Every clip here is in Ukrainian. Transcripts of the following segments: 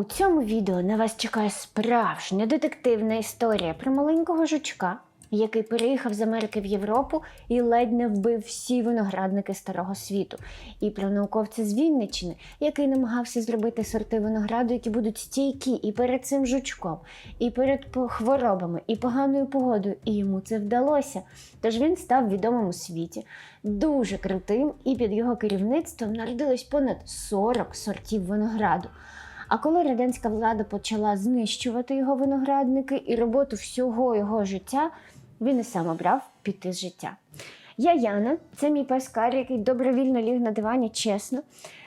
У цьому відео на вас чекає справжня детективна історія про маленького жучка, який переїхав з Америки в Європу і ледь не вбив всі виноградники старого світу, і про науковця з Вінниччини, який намагався зробити сорти винограду, які будуть стійкі і перед цим жучком, і перед хворобами, і поганою погодою. І йому це вдалося. Тож він став відомим у світі, дуже крутим, і під його керівництвом народилось понад 40 сортів винограду. А коли радянська влада почала знищувати його виноградники і роботу всього його життя, він і сам обрав піти з життя. Я Яна, це мій пес Карі, який добровільно ліг на дивані, чесно.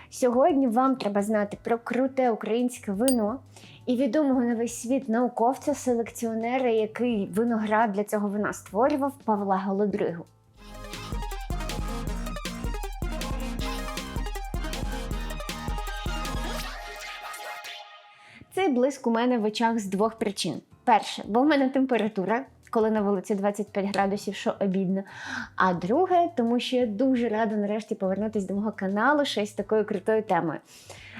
Сьогодні вам треба знати про круте українське вино і відомого на весь світ науковця, селекціонера, який виноград для цього вина створював Павла Голодригу. Цей блиск у мене в очах з двох причин. Перше, бо в мене температура, коли на вулиці 25 градусів, що обідно. А друге, тому що я дуже рада нарешті повернутися до мого каналу ще з такою крутою темою.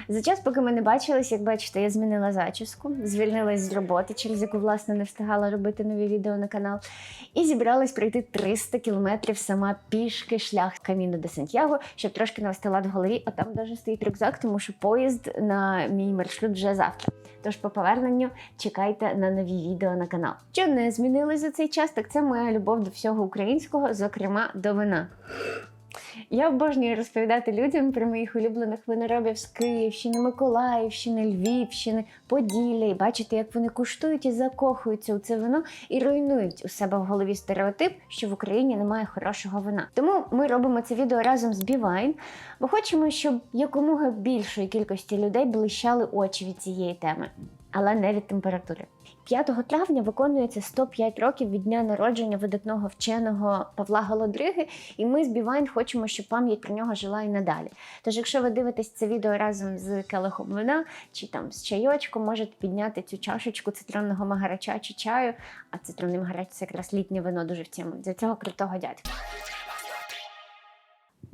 За час, поки ми не бачились, як бачите, я змінила зачіску, звільнилась з роботи, через яку власне не встигала робити нові відео на канал, і зібралась пройти 300 кілометрів сама пішки шлях Каміно де Сантьяго, щоб трошки навести лад в голові. А там навіть стоїть рюкзак, тому що поїзд на мій маршрут вже завтра. Тож по поверненню чекайте на нові відео на канал. Що не змінилось за цей час, так це моя любов до всього українського, зокрема до вина. Я обожнюю розповідати людям про моїх улюблених виноробів з Київщини, Миколаївщини, Львівщини, Поділля, і бачити, як вони куштують і закохуються у це вино і руйнують у себе в голові стереотип, що в Україні немає хорошого вина. Тому ми робимо це відео разом з Бівайн, бо хочемо, щоб якомога більшої кількості людей блищали очі від цієї теми, але не від температури. 5 травня виконується 105 років від дня народження видатного вченого Павла Голодриги, і ми з Бівайн хочемо, щоб пам'ять про нього жила і надалі. Тож, якщо ви дивитесь це відео разом з келихом вина чи там з чайочком, можете підняти цю чашечку цитронного магарача чи чаю. А цитронний магарач це якраз літнє вино дуже в тему для цього крутого дядька.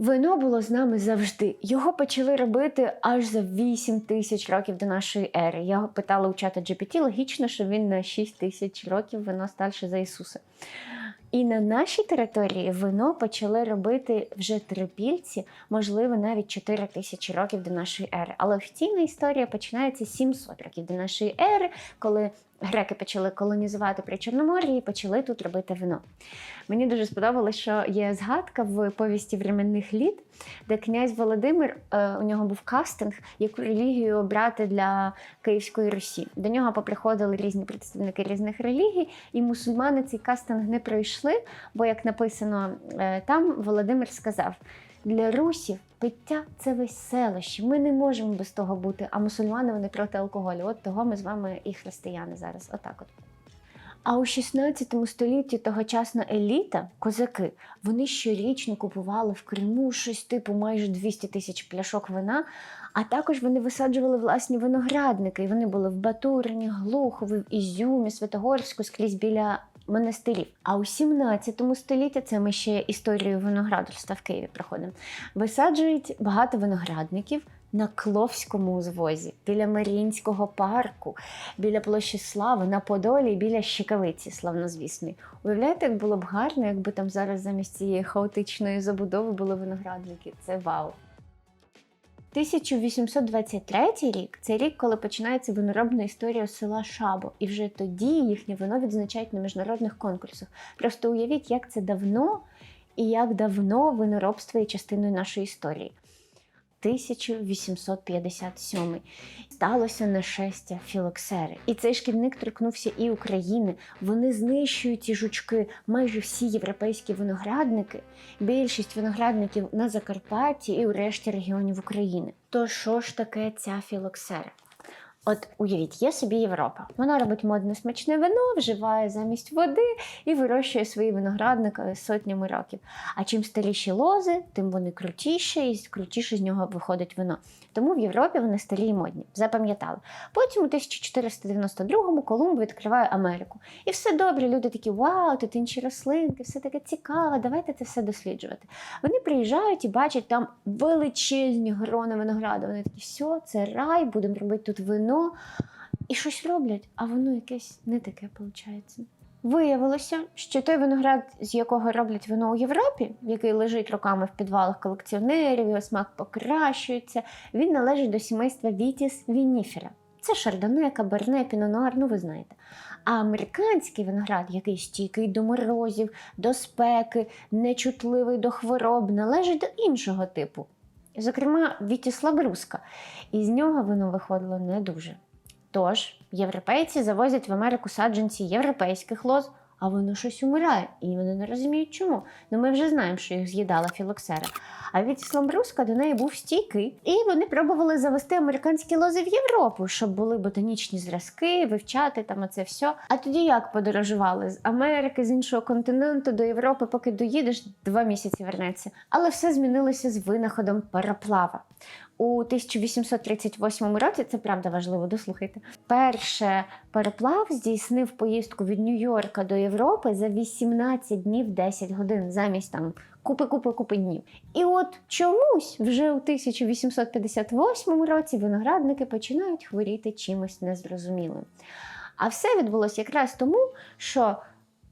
Вино було з нами завжди. Його почали робити аж за 8 тисяч років до нашої ери. Я питала у чата GPT, логічно, що він на 6 тисяч років вино старше за Ісуса. І на нашій території вино почали робити вже трипільці, можливо, навіть 4 тисячі років до нашої ери. Але офіційна історія починається 700 років до нашої ери, коли греки почали колонізувати Причорномор'я і почали тут робити вино. Мені дуже сподобалось, що є згадка в повісті временних літ, де князь Володимир е, у нього був кастинг, яку релігію обрати для Київської Русі. До нього поприходили різні представники різних релігій, і мусульмани цей кастинг не пройшли. Бо, як написано е, там, Володимир сказав. Для русів пиття це веселище. Ми не можемо без того бути. А мусульмани вони проти алкоголю. От того ми з вами і християни зараз. Отак от. А у 16 столітті тогочасна еліта, козаки, вони щорічно купували в Криму щось типу майже 200 тисяч пляшок вина, а також вони висаджували власні виноградники. І вони були в Батурині, Глухові, в Ізюмі, Святогорську, скрізь біля монастирів. А у 17 столітті, це ми ще історію виноградарства в Києві проходимо, висаджують багато виноградників на Кловському узвозі, біля Маріїнського парку, біля площі Слави, на Подолі, біля Щекавиці, славнозвісної. Уявляєте, як було б гарно, якби там зараз замість цієї хаотичної забудови були виноградники. Це вау! 1823 рік це рік, коли починається виноробна історія села Шабо, і вже тоді їхнє вино відзначають на міжнародних конкурсах. Просто уявіть, як це давно і як давно виноробство є частиною нашої історії. 1857 сталося нашестя філоксери. І цей шкідник торкнувся і України. Вони знищують ці жучки майже всі європейські виноградники, більшість виноградників на Закарпатті і у решті регіонів України. То що ж таке ця філоксера? От уявіть, є собі Європа. Вона робить модне смачне вино, вживає замість води і вирощує свої виноградники сотнями років. А чим старіші лози, тим вони крутіші, і крутіше з нього виходить вино. Тому в Європі вони старі і модні. Запам'ятали. Потім у 1492-му Колумб відкриває Америку. І все добре, люди такі, вау, тут інші рослинки, все таке цікаве, давайте це все досліджувати. Вони приїжджають і бачать там величезні грони винограду. Вони такі, все, це рай, будемо робити тут вино. Вино і щось роблять, а воно якесь не таке виходить. Виявилося, що той виноград, з якого роблять вино у Європі, який лежить роками в підвалах колекціонерів, його смак покращується, він належить до сімейства Вітіс Вініфера. Це шардоне, каберне, пінонуар, ну ви знаєте. А американський виноград, який стійкий до морозів, до спеки, нечутливий до хвороб, належить до іншого типу. Зокрема, Вітіс Лабруска. І нього вино виходило не дуже. Тож, європейці завозять в Америку саджанці європейських лоз, а воно щось умирає, і вони не розуміють чому. Ну ми вже знаємо, що їх з'їдала філоксера. А Вітіс Ламбруска до неї був стійкий, і вони пробували завести американські лози в Європу, щоб були ботанічні зразки, вивчати там оце все. А тоді як подорожували з Америки, з іншого континенту до Європи, поки доїдеш, два місяці вернеться. Але все змінилося з винаходом пароплава. У 1838 році це правда важливо, дослухайте. Перше пароплав здійснив поїздку від Нью-Йорка до Європи за 18 днів 10 годин, замість там купи-купи-купи днів. І от чомусь вже у 1858 році виноградники починають хворіти чимось незрозумілим. А все відбулося якраз тому, що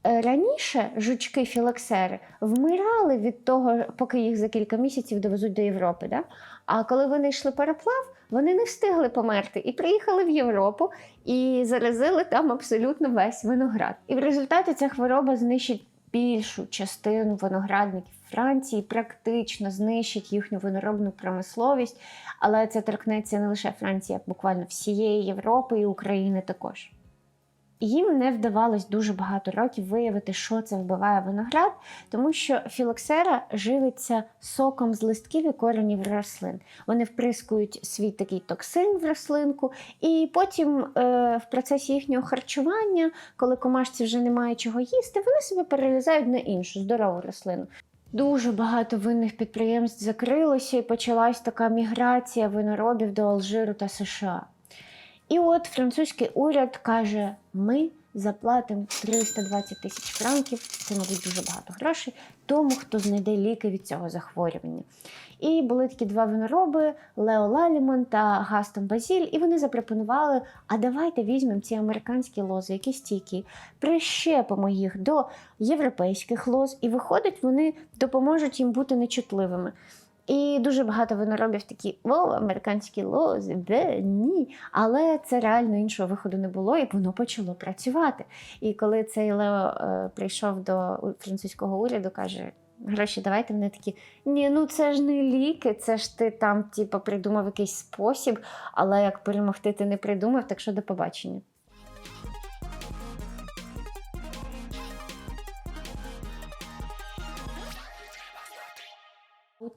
е, раніше жучки філоксери вмирали від того, поки їх за кілька місяців довезуть до Європи. Да? А коли вони йшли пароплав, вони не встигли померти і приїхали в Європу і заразили там абсолютно весь виноград. І в результаті ця хвороба знищить більшу частину виноградників Франції, практично знищить їхню виноробну промисловість, але це торкнеться не лише Франції, а буквально всієї Європи і України також. Їм не вдавалось дуже багато років виявити, що це вбиває виноград, тому що філоксера живиться соком з листків і коренів рослин. Вони вприскують свій такий токсин в рослинку, і потім е, в процесі їхнього харчування, коли комашці вже немає чого їсти, вони себе перелізають на іншу здорову рослину. Дуже багато винних підприємств закрилося і почалась така міграція виноробів до Алжиру та США. І от французький уряд каже: ми заплатимо 320 тисяч франків, це, мабуть, дуже багато грошей, тому хто знайде ліки від цього захворювання. І були такі два винороби Лео Лалімон та Гастон Базіль, і вони запропонували: а давайте візьмемо ці американські лози, які стійкі, прищепимо їх до європейських лоз, і виходить, вони допоможуть їм бути нечутливими. І дуже багато виноробів такі о, американські лози, де ні. Але це реально іншого виходу не було, і воно почало працювати. І коли цей Лео е, прийшов до французького уряду, каже. Гроші, давайте вони такі. Ні, ну це ж не ліки, це ж ти там, типу, придумав якийсь спосіб, але як перемогти ти не придумав, так що до побачення.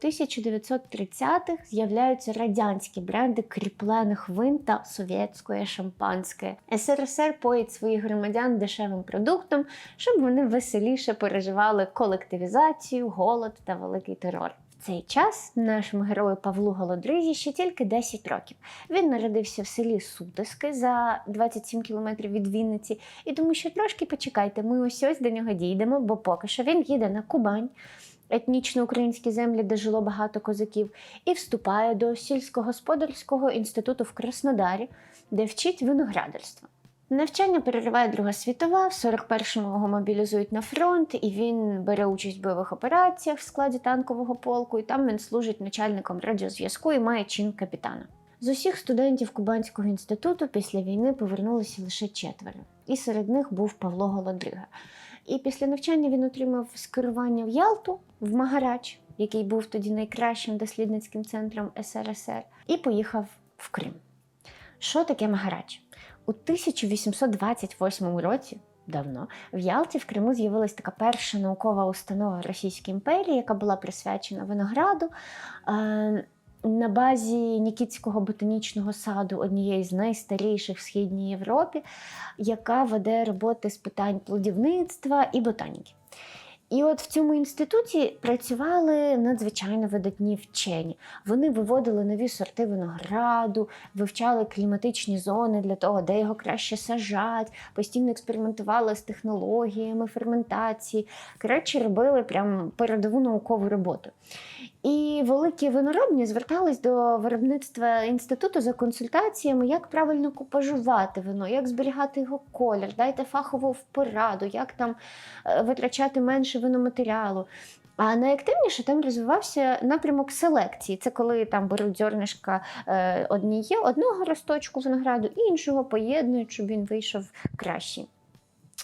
1930-х з'являються радянські бренди кріплених вин та совєтської шампанське. СРСР поїть своїх громадян дешевим продуктом, щоб вони веселіше переживали колективізацію, голод та великий терор. Цей час нашому герою Павлу Голодризі ще тільки 10 років. Він народився в селі Сутиски за 27 кілометрів від Вінниці, і тому що трошки почекайте, ми ось ось до нього дійдемо, бо поки що він їде на Кубань етнічно українські землі, де жило багато козаків, і вступає до сільськогосподарського інституту в Краснодарі, де вчить виноградарство. Навчання перериває Друга світова, в 41-му його мобілізують на фронт, і він бере участь в бойових операціях в складі танкового полку, і там він служить начальником радіозв'язку і має чин капітана. З усіх студентів Кубанського інституту після війни повернулися лише четверо, і серед них був Павло Голодрига. І після навчання він отримав скерування в Ялту, в Магарач, який був тоді найкращим дослідницьким центром СРСР, і поїхав в Крим. Що таке Магарач? У 1828 році. Давно в Ялті в Криму з'явилася така перша наукова установа Російської імперії, яка була присвячена винограду. На базі Нікітського ботанічного саду, однієї з найстаріших в Східній Європі, яка веде роботи з питань плодівництва і ботаніки. І от в цьому інституті працювали надзвичайно видатні вчені. Вони виводили нові сорти винограду, вивчали кліматичні зони для того, де його краще сажати, постійно експериментували з технологіями ферментації. Коротше, робили прям передову наукову роботу. І великі виноробні звертались до виробництва інституту за консультаціями, як правильно купажувати вино, як зберігати його колір, дайте фахову пораду, як там е, витрачати менше виноматеріалу. А найактивніше там розвивався напрямок селекції. Це коли там беруть зернишка е, одніє, одного росточку винограду, іншого поєднують, щоб він вийшов кращий.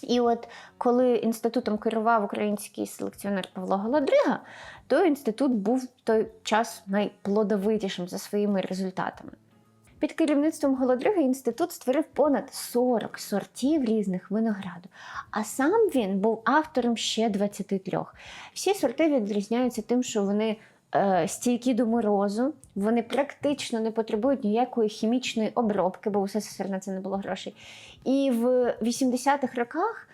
І от коли інститутом керував український селекціонер Павло Голодрига, то інститут був в той час найплодовитішим за своїми результатами. Під керівництвом Голодрига інститут створив понад 40 сортів різних винограду, а сам він був автором ще 23. Всі сорти відрізняються тим, що вони стійкі до морозу, вони практично не потребують ніякої хімічної обробки, бо у СССР на це не було грошей. І в 80-х роках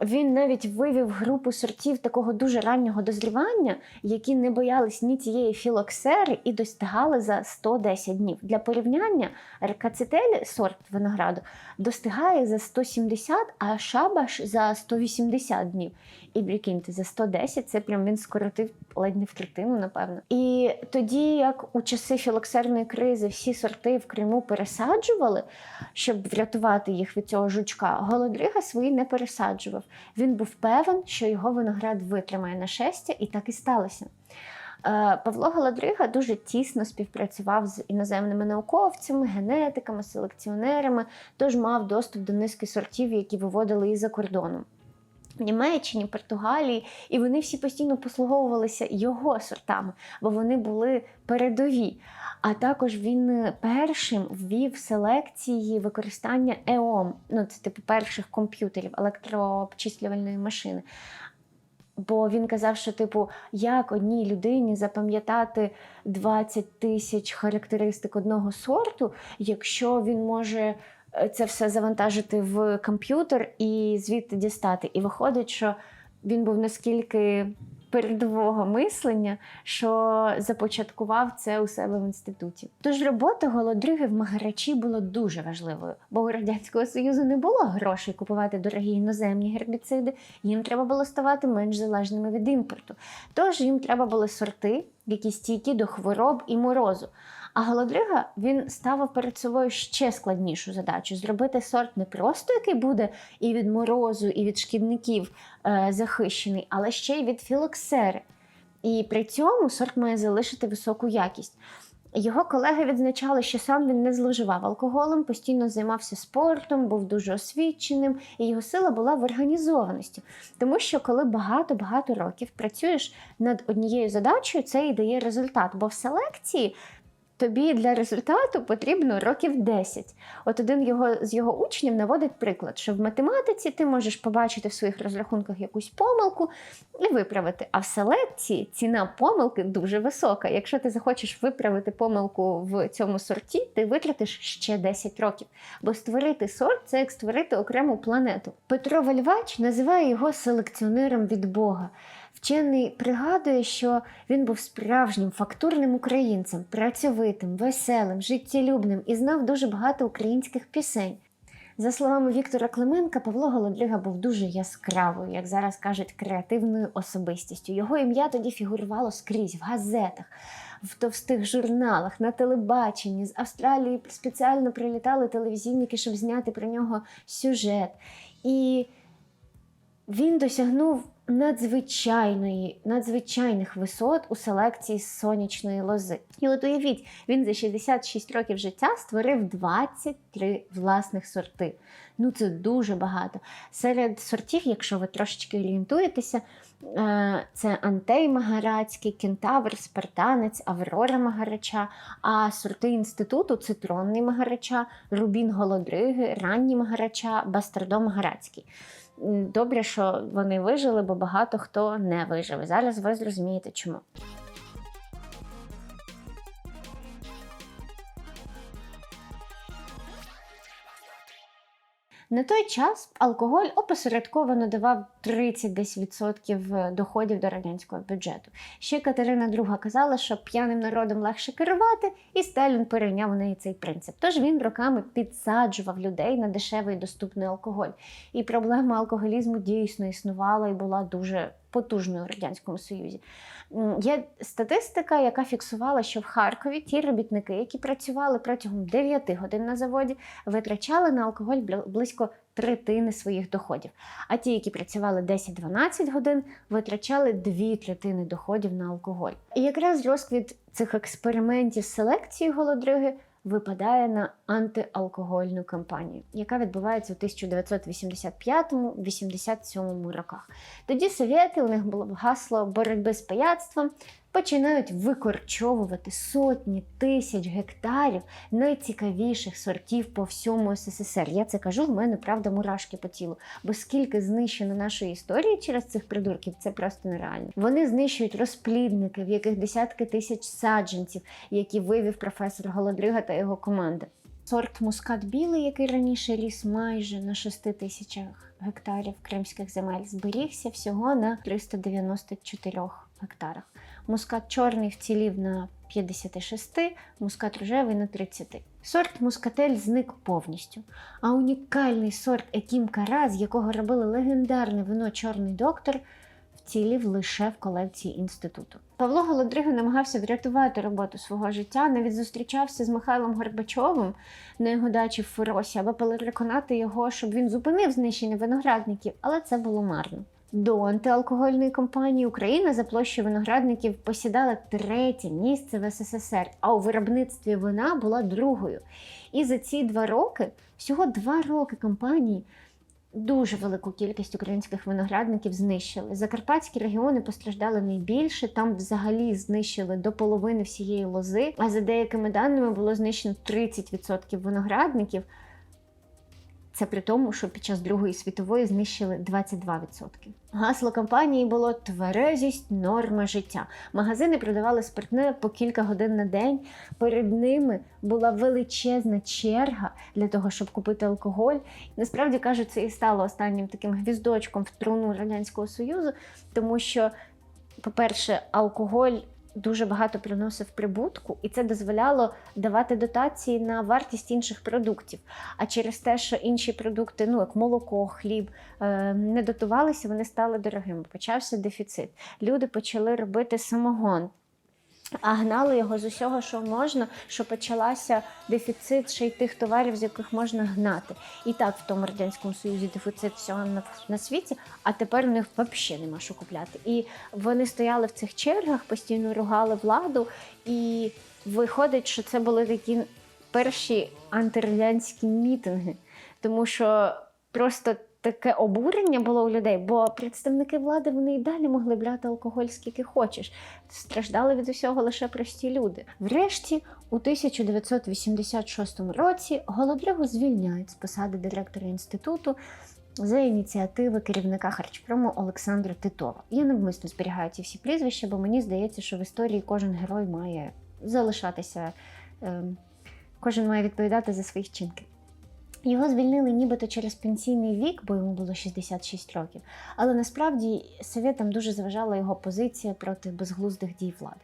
він навіть вивів групу сортів такого дуже раннього дозрівання, які не боялись ні цієї філоксери і достигали за 110 днів. Для порівняння рекацителі, сорт винограду, достигає за 170, а шабаш за 180 днів. І прикиньте, за 110 це прям він скоротив ледь не в третину, напевно. І тоді, як у часи філоксерної кризи всі сорти в Криму пересаджували, щоб врятувати їх від цього жучка, голодрига свої не пересаджував. Він був певен, що його виноград витримає нашестя, і так і сталося. Е, Павло Голодрига дуже тісно співпрацював з іноземними науковцями, генетиками, селекціонерами, тож мав доступ до низки сортів, які виводили із за кордону. В Німеччині, Португалії, і вони всі постійно послуговувалися його сортами, бо вони були передові. А також він першим ввів селекції використання ЕОМ, ну це типу перших комп'ютерів, електрообчислювальної машини. Бо він казав, що, типу, як одній людині запам'ятати 20 тисяч характеристик одного сорту, якщо він може е, це все завантажити в комп'ютер і звідти дістати. І виходить, що він був наскільки передового мислення, що започаткував це у себе в інституті. Тож робота Голодриги в Магарачі була дуже важливою, бо у Радянського Союзу не було грошей купувати дорогі іноземні гербіциди, їм треба було ставати менш залежними від імпорту. Тож їм треба були сорти, які стійкі до хвороб і морозу. А Голодрига він ставив перед собою ще складнішу задачу зробити сорт не просто який буде і від морозу, і від шкідників е, захищений, але ще й від філоксери. І при цьому сорт має залишити високу якість. Його колеги відзначали, що сам він не зловживав алкоголем, постійно займався спортом, був дуже освіченим, і його сила була в організованості. Тому що коли багато-багато років працюєш над однією задачею, це і дає результат. Бо в селекції тобі для результату потрібно років 10. От один його, з його учнів наводить приклад, що в математиці ти можеш побачити в своїх розрахунках якусь помилку і виправити. А в селекції ціна помилки дуже висока. Якщо ти захочеш виправити помилку в цьому сорті, ти витратиш ще 10 років. Бо створити сорт це як створити окрему планету. Петро Вальвач називає його селекціонером від Бога. Вчений пригадує, що він був справжнім фактурним українцем, працьовитим, веселим, життєлюбним і знав дуже багато українських пісень. За словами Віктора Клименка, Павло Голодлига був дуже яскравою, як зараз кажуть, креативною особистістю. Його ім'я тоді фігурувало скрізь в газетах, в товстих журналах, на телебаченні. З Австралії спеціально прилітали телевізійники, щоб зняти про нього сюжет. І він досягнув надзвичайної, надзвичайних висот у селекції сонячної лози. І от уявіть, він за 66 років життя створив 23 власних сорти. Ну це дуже багато. Серед сортів, якщо ви трошечки орієнтуєтеся, е, це Антей Магарацький, Кентавр, Спартанець, Аврора Магарача, а сорти інституту цитронний Магарача, Рубін Голодриги, Ранній Магарача, Бастардо Магарацький. Добре, що вони вижили, бо багато хто не вижив. І Зараз ви зрозумієте, чому. На той час алкоголь опосередковано давав 30 десь відсотків доходів до радянського бюджету. Ще Катерина II казала, що п'яним народом легше керувати, і Сталін перейняв у неї цей принцип. Тож він роками підсаджував людей на дешевий доступний алкоголь. І проблема алкоголізму дійсно існувала і була дуже потужною у радянському союзі. Є статистика, яка фіксувала, що в Харкові ті робітники, які працювали протягом 9 годин на заводі, витрачали на алкоголь близько третини своїх доходів. А ті, які працювали 10-12 годин, витрачали дві третини доходів на алкоголь. І якраз розквіт цих експериментів з селекцією голодриги випадає на антиалкогольну кампанію, яка відбувається у 1985-87 роках. Тоді совєти, у них було гасло боротьби з пияцтвом, починають викорчовувати сотні тисяч гектарів найцікавіших сортів по всьому СССР. Я це кажу, в мене правда мурашки по тілу. Бо скільки знищено нашої історії через цих придурків, це просто нереально. Вони знищують розплідники, в яких десятки тисяч саджанців, які вивів професор Голодрига та його команда. Сорт мускат білий, який раніше ріс майже на 6 тисячах гектарів кримських земель, зберігся всього на 394 гектарах. Мускат чорний вцілів на 56, мускат рожевий на 30. Сорт мускатель зник повністю. А унікальний сорт Екім Кара, з якого робили легендарне вино Чорний доктор, вцілів лише в колекції інституту. Павло Голодрига намагався врятувати роботу свого життя, навіть зустрічався з Михайлом Горбачовим на його дачі в Фуросі, аби переконати його, щоб він зупинив знищення виноградників, але це було марно. До антиалкогольної кампанії Україна за площею виноградників посідала третє місце в СССР, а у виробництві вина була другою. І за ці два роки, всього два роки кампанії, дуже велику кількість українських виноградників знищили. Закарпатські регіони постраждали найбільше. Там взагалі знищили до половини всієї лози. А за деякими даними було знищено 30% виноградників. Це при тому, що під час Другої світової знищили 22%. Гасло кампанії було тверезість, норма життя. Магазини продавали спиртне по кілька годин на день. Перед ними була величезна черга для того, щоб купити алкоголь. Насправді кажуть, це і стало останнім таким гвіздочком в труну радянського союзу, тому що, по-перше, алкоголь дуже багато приносив прибутку, і це дозволяло давати дотації на вартість інших продуктів. А через те, що інші продукти, ну як молоко, хліб, е, не дотувалися, вони стали дорогими. Почався дефіцит. Люди почали робити самогон. А гнали його з усього, що можна, що почалася дефіцит ще й тих товарів, з яких можна гнати. І так в тому радянському союзі дефіцит всього на, на світі, а тепер у них взагалі нема що купляти. І вони стояли в цих чергах, постійно ругали владу, і виходить, що це були такі перші антирадянські мітинги, тому що просто таке обурення було у людей, бо представники влади вони і далі могли брати алкоголь скільки хочеш. Страждали від усього лише прості люди. Врешті, у 1986 році Голодригу звільняють з посади директора інституту. За ініціативи керівника харчпрому Олександра Титова. Я навмисно зберігаю ці всі прізвища, бо мені здається, що в історії кожен герой має залишатися, ем, кожен має відповідати за свої вчинки. Його звільнили нібито через пенсійний вік, бо йому було 66 років. Але насправді совєтам дуже зважала його позиція проти безглуздих дій влади.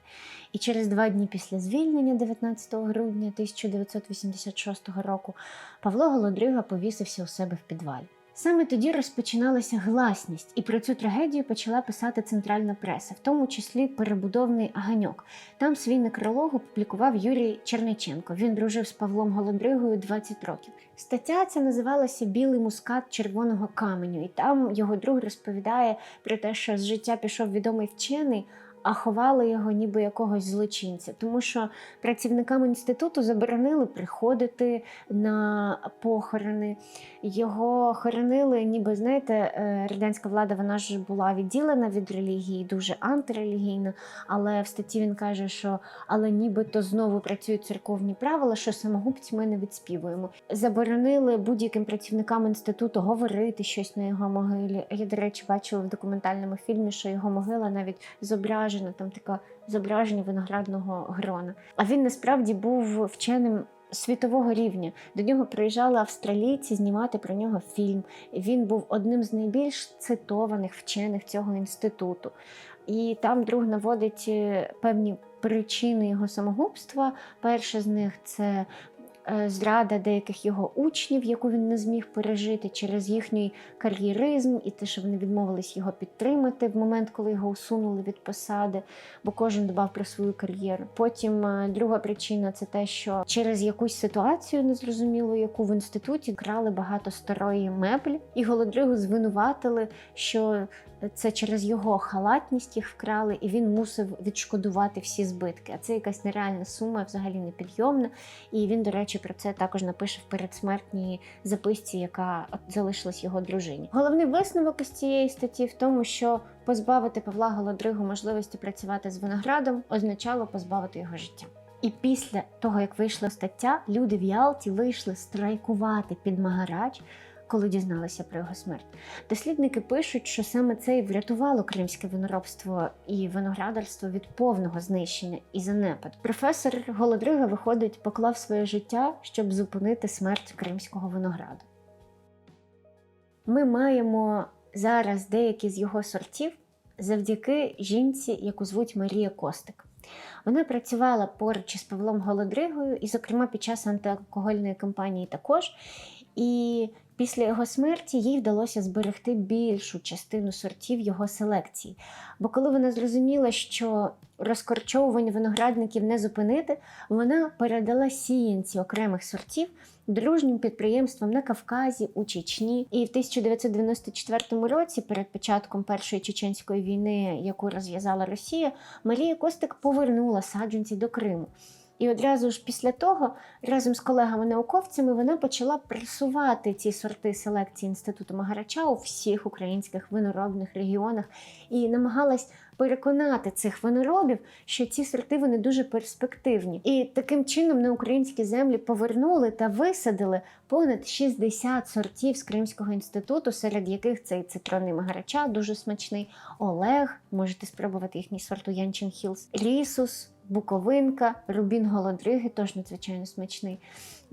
І через два дні після звільнення, 19 грудня 1986 року, Павло Голодрига повісився у себе в підвалі. Саме тоді розпочиналася гласність, і про цю трагедію почала писати центральна преса, в тому числі перебудовний Аганьок. Там свій некролог опублікував Юрій Черниченко. Він дружив з Павлом Голодригою 20 років. Стаття ця називалася Білий мускат червоного каменю, і там його друг розповідає про те, що з життя пішов відомий вчений. А ховали його ніби якогось злочинця, тому що працівникам інституту заборонили приходити на похорони. Його хоронили, ніби знаєте, е, радянська влада вона ж була відділена від релігії, дуже антирелігійна. Але в статті він каже, що але нібито знову працюють церковні правила, що самогубці ми не відспівуємо. Заборонили будь-яким працівникам інституту говорити щось на його могилі. Я, до речі, бачила в документальному фільмі, що його могила навіть зображена, там таке зображення виноградного грона. А він насправді був вченим світового рівня. До нього приїжджали австралійці знімати про нього фільм. Він був одним з найбільш цитованих вчених цього інституту. І там друг наводить е, певні причини його самогубства. Перша з них це зрада деяких його учнів, яку він не зміг пережити через їхній кар'єризм і те, що вони відмовились його підтримати в момент, коли його усунули від посади, бо кожен дбав про свою кар'єру. Потім е, друга причина це те, що через якусь ситуацію незрозуміло, яку в інституті крали багато старої меблі, і голодригу звинуватили, що це через його халатність їх вкрали, і він мусив відшкодувати всі збитки. А це якась нереальна сума, взагалі непідйомна. І він, до речі, про це також напише в передсмертній записці, яка залишилась його дружині. Головний висновок із цієї статті в тому, що позбавити Павла Голодригу можливості працювати з виноградом означало позбавити його життя. І після того, як вийшла стаття, люди в Ялті вийшли страйкувати під Магарач, коли дізналися про його смерть. Дослідники пишуть, що саме це і врятувало кримське виноробство і виноградарство від повного знищення і занепад. Професор Голодрига, виходить, поклав своє життя, щоб зупинити смерть кримського винограду. Ми маємо зараз деякі з його сортів завдяки жінці, яку звуть Марія Костик. Вона працювала поруч із Павлом Голодригою, і, зокрема, під час антиалкогольної кампанії також. І після його смерті їй вдалося зберегти більшу частину сортів його селекції. Бо коли вона зрозуміла, що розкорчовування виноградників не зупинити, вона передала сіянці окремих сортів дружнім підприємствам на Кавказі, у Чечні. І в 1994 році, перед початком першої чеченської війни, яку розв'язала Росія, Марія Костик повернула саджанці до Криму. І одразу ж після того, разом з колегами-науковцями, вона почала пресувати ці сорти селекції інституту Магарача у всіх українських виноробних регіонах і намагалась переконати цих виноробів, що ці сорти вони дуже перспективні. І таким чином на українські землі повернули та висадили понад 60 сортів з Кримського інституту, серед яких цей цитронний Магарача дуже смачний, Олег, можете спробувати їхній сорт у Янчин Хілс, Рісус. Буковинка, рубін голодриги, теж надзвичайно смачний,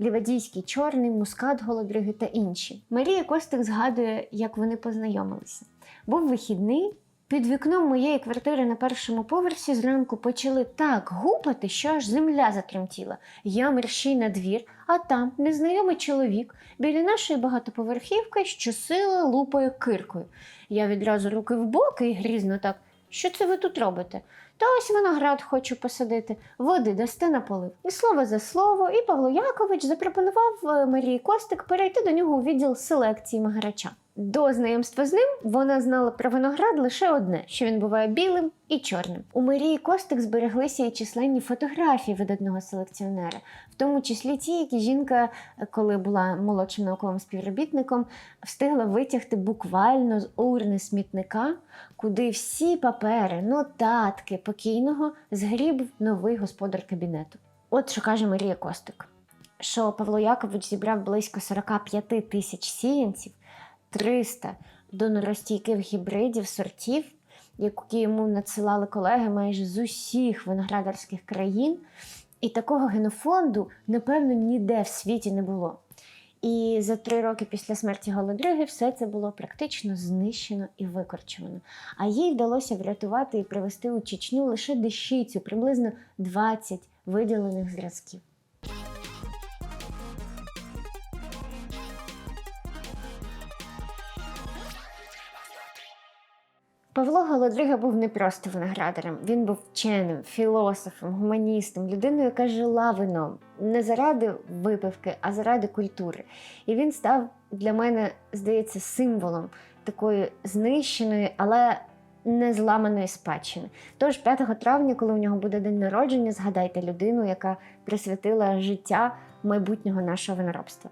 лівадійський чорний, мускат голодриги та інші. Марія Костик згадує, як вони познайомилися. Був вихідний. Під вікном моєї квартири на першому поверсі зранку почали так гупати, що аж земля затремтіла. Я мерщій на двір, а там незнайомий чоловік біля нашої багатоповерхівки щосили лупає киркою. Я відразу руки в боки і грізно так. Що це ви тут робите? Та ось виноград хочу посадити, води дасте на полив. І слово за слово, і Павло Якович запропонував е, Марії Костик перейти до нього у відділ селекції Магарача. До знайомства з ним вона знала про виноград лише одне: що він буває білим і чорним. У Марії Костик збереглися і численні фотографії видатного селекціонера, в тому числі ті, які жінка, коли була молодшим науковим співробітником, встигла витягти буквально з урни смітника, куди всі папери, нотатки покійного згріб новий господар кабінету. От що каже Марія Костик, що Павло Якович зібрав близько 45 тисяч сіянців. 300 доноростійких гібридів сортів, які йому надсилали колеги майже з усіх виноградарських країн. І такого генофонду, напевно, ніде в світі не було. І за три роки після смерті Голодриги все це було практично знищено і викорчовано. А їй вдалося врятувати і привезти у Чечню лише дещицю, приблизно 20 виділених зразків. Павло Голодрига був не просто виноградарем, він був вченим, філософом, гуманістом, людиною, яка жила вином не заради випивки, а заради культури. І він став для мене, здається, символом такої знищеної, але не зламаної спадщини. Тож 5 травня, коли у нього буде день народження, згадайте людину, яка присвятила життя майбутнього нашого виноробства.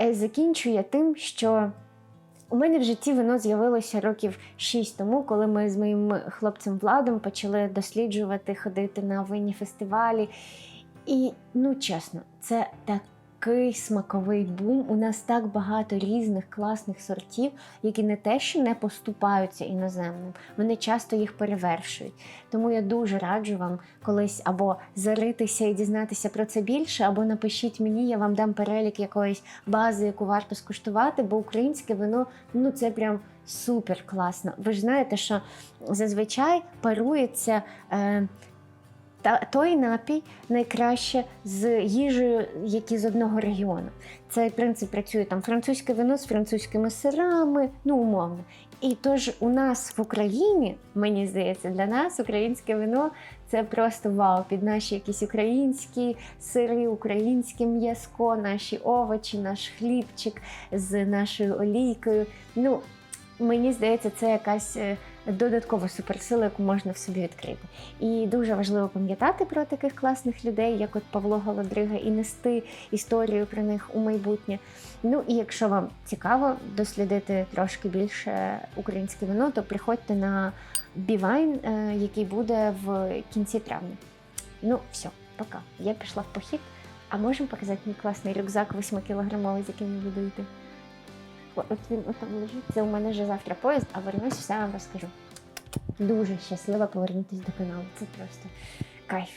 Е, Закінчую я тим, що у мене в житті воно з'явилося років 6 тому, коли ми з моїм хлопцем Владом почали досліджувати, ходити на винні фестивалі. І, ну чесно, це такий смаковий бум. У нас так багато різних класних сортів, які не те, що не поступаються іноземним, вони часто їх перевершують. Тому я дуже раджу вам колись або заритися і дізнатися про це більше, або напишіть мені, я вам дам перелік якоїсь бази, яку варто скуштувати, бо українське вино ну це прям супер класно. Ви ж знаєте, що зазвичай парується. Е, та той напій найкраще з їжею, які з одного регіону. Цей принцип працює там французьке вино з французькими сирами, ну умовно. І тож у нас в Україні, мені здається, для нас українське вино це просто вау. Під наші якісь українські сири, українське м'язко, наші овочі, наш хлібчик з нашою олійкою. Ну, мені здається, це якась е, додаткова суперсила, яку можна в собі відкрити. І дуже важливо пам'ятати про таких класних людей, як от Павло Голодрига, і нести історію про них у майбутнє. Ну і якщо вам цікаво дослідити трошки більше українське вино, то приходьте на Бівайн, е, який буде в кінці травня. Ну, все, пока. Я пішла в похід. А можемо показати мій класний рюкзак 8-кілограмовий, з яким я буду йти? от він отам лежить. Це у мене вже завтра поїзд, а вернусь, все вам розкажу. Дуже щаслива повернутися до каналу. Це просто кайф.